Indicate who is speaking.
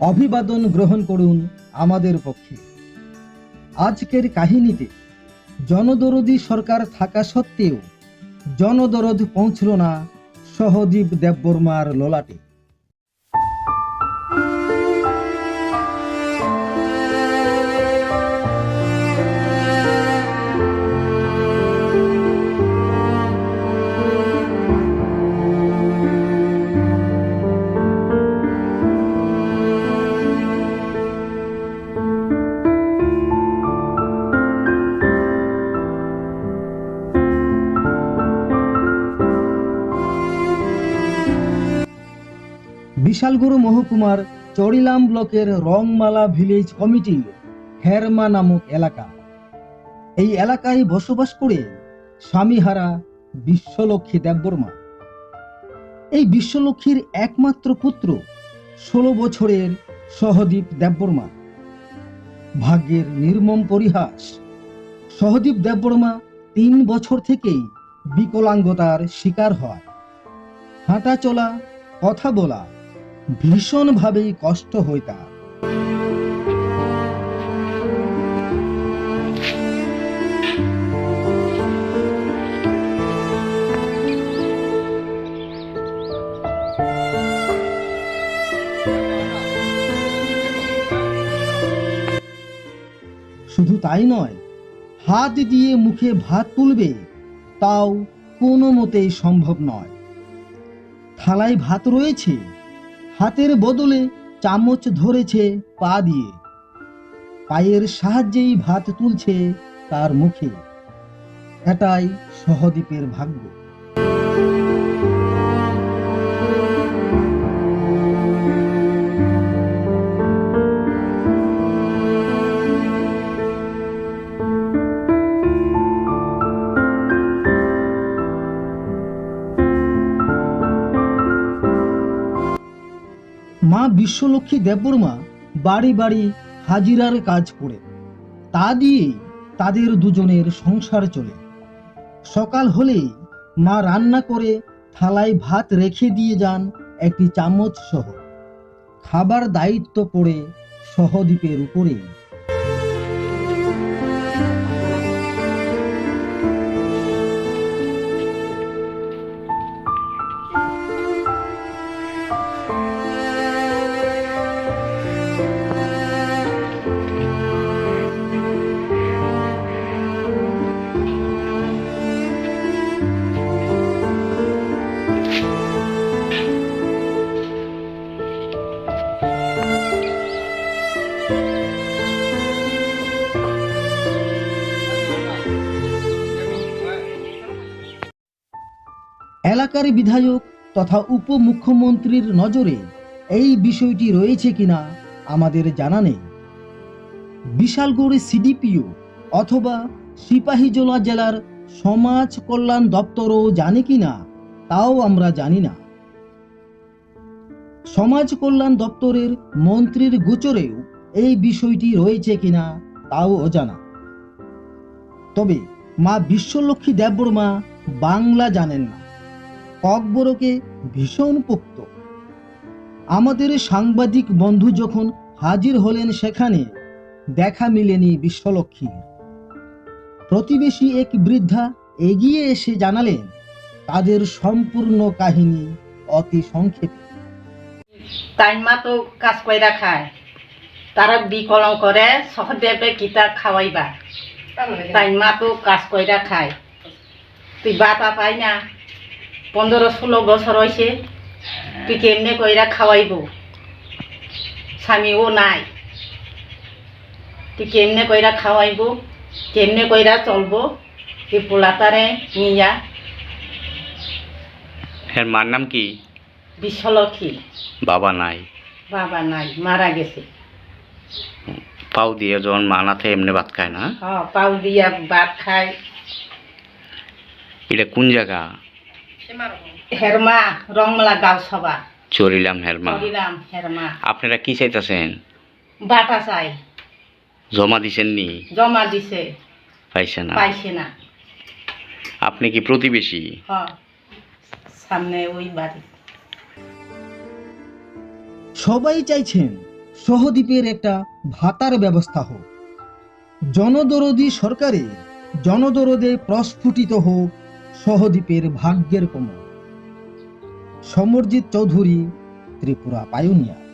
Speaker 1: অভিবাদন গ্রহণ করুন আমাদের পক্ষে। আজকের কাহিনীতে জনদরদি সরকার থাকা সত্ত্বেও জনদরদ পৌঁছল না সহজীব দেববর্মার ললাটে। বিশালগড় মহকুমার চড়িলাম ব্লকের রংমালা ভিলেজ কমিটি হেরমা নামক এলাকা। এই এলাকায় বসবাস করে স্বামীহারা বিশ্বলক্ষ্মী দেববর্মা। এই বিশ্বলক্ষ্মীর একমাত্র পুত্র ষোলো বছরের সহদীপ দেববর্মা। ভাগ্যের নির্মম পরিহাস। সহদীপ দেববর্মা তিন বছর থেকেই বিকলাঙ্গতার শিকার হয়। হাঁটা চলা কথা বলা ভীষণভাবেই কষ্ট হয় তার। শুধু তাই নয়, হাত দিয়ে মুখে ভাত তুলবে তাও কোনো মতেই সম্ভব নয়। থালায় ভাত রয়েছে? হাতের বদলে চামচ ধরেছে পা দিয়ে। পায়ের সাহায্যেই ভাত তুলছে তার মুখে। এটাই সহদ্বীপের ভাগ্য। মা বিশ্বলক্ষ্মী দেববর্মা বাড়ি বাড়ি হাজিরার কাজ করে। তা দিয়ে তাদের দুজনের সংসার চলে। সকাল হলেই মা রান্না করে থালায় ভাত রেখে দিয়ে যান একটি চামচ সহ। খাবার দায়িত্ব পড়ে সহদ্বীপের উপরেই। এলাকার বিধায়ক তথা উপমুখ্যমন্ত্রীর নজরে এই বিষয়টি রয়েছে কিনা আমাদের জানা নেই। বিশালগড়ে সিডিপিও অথবা সিপাহীজলা জেলার সমাজ কল্যাণ দপ্তরও জানে কিনা তাও আমরা জানি না। সমাজ কল্যাণ দপ্তরের মন্ত্রীর গোচরেও এই বিষয়টি রয়েছে কিনা তাও অজানা। তবে মা বিশ্বলক্ষ্মী দেববর্মা বাংলা জানেন না। ককবরকে ভীষণ পোক্ত। আমাদের সাংবাদিক বন্ধু যখন হাজির হলেন সেখানে, দেখা মিলেনি বিশ্বলক্ষ্মীর প্রতিবেশী এক বৃদ্ধা এগিয়ে এসে জানালেন, তাদের সম্পূর্ণ কাহিনী অতি সংক্ষেপে।
Speaker 2: তাই মা তো কাজ কইরা খায়। তারা বিকলং করে, সহদেবে কিতা খাওয়াইবা তাই মা তো কাজ কইরা খায়। তুই বাতা পাই না? পনেরো ষোলো বছর হয়েছে তুই কেমনে কইরা খাওয়াইব? স্বামীও নাই। তুই কেমনে কইরা খাওয়াইব? কেমনে কইরা চলবো? তুই পোলাতারে নিয়া।
Speaker 3: এর মার নাম কি?
Speaker 2: বিশ্বলক্ষী
Speaker 3: বাবা নাই।
Speaker 2: বাবা নাই মারা গেছে।
Speaker 3: পাও দিয়ে যখন মানাতে এমনি ভাত খায় না?
Speaker 2: হ পাউ দিয়া ভাত খায়।
Speaker 3: এটা কোন জায়গা?
Speaker 2: হেরমা রংমলা গাঁও সভা
Speaker 3: চলিলাম হেরমা।
Speaker 2: করিলাম হেরমা।
Speaker 3: আপনারা কি চাইতেছেন?
Speaker 2: বাটা চাই।
Speaker 3: জমা দিছেন নি?
Speaker 2: জমা দিছে।
Speaker 3: পাইছে না।
Speaker 2: পাইছে না।
Speaker 3: আপনি কি প্রতিবেশী?
Speaker 2: সামনে ওই বাড়ি।
Speaker 1: সবাই চাইছেন সহদ্বীপের একটা ভাতার ব্যবস্থা হোক। জনদরদি সরকারে জনদরদে প্রস্ফুটিত হোক সহদ্বীপের ভাগ্যের কমল সমরজিৎ চৌধুরী ত্রিপুরা পায়োনিয়ার